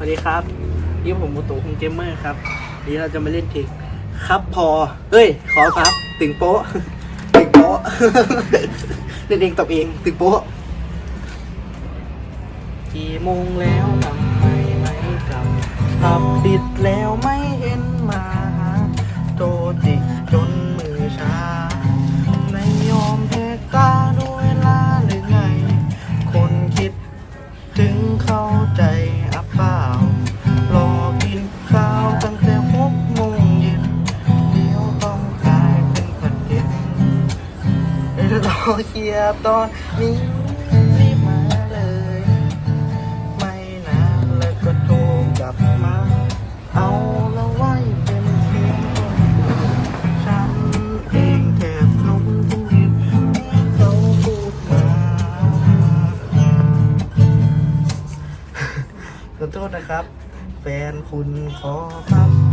สวัสดีครับนี่ผมมูตุคุงเกมเมอร์ครับวันนี้เราจะมาเล่นเพลงครับพอเฮ้ย ขอครับตึงโป๊ะตึงโป๊ะเล่นเองตบเองตึงโป๊ะกี่โมงแล้วทำไมไม่กลับผับปิดแล้วไม่เห็นมาหาโทรจิกจนมือชา เคียตอนนี้รีบมาเลย ไม่นานแล้วก็โทรกลับมา เอาละไว้เป็นเพียงฉันเองแทบล้มทั้งยืนที่เขาพูดมาขอโทษนะครับ แฟนคุณขอครับ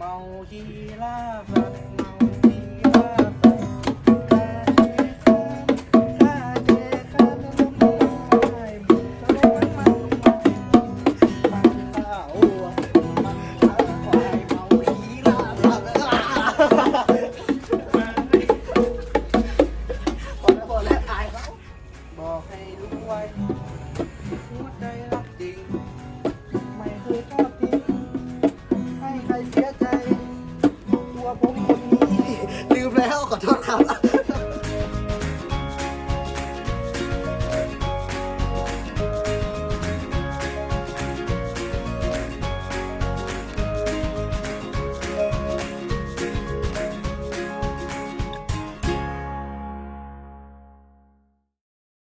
毛衣拉链。Oh.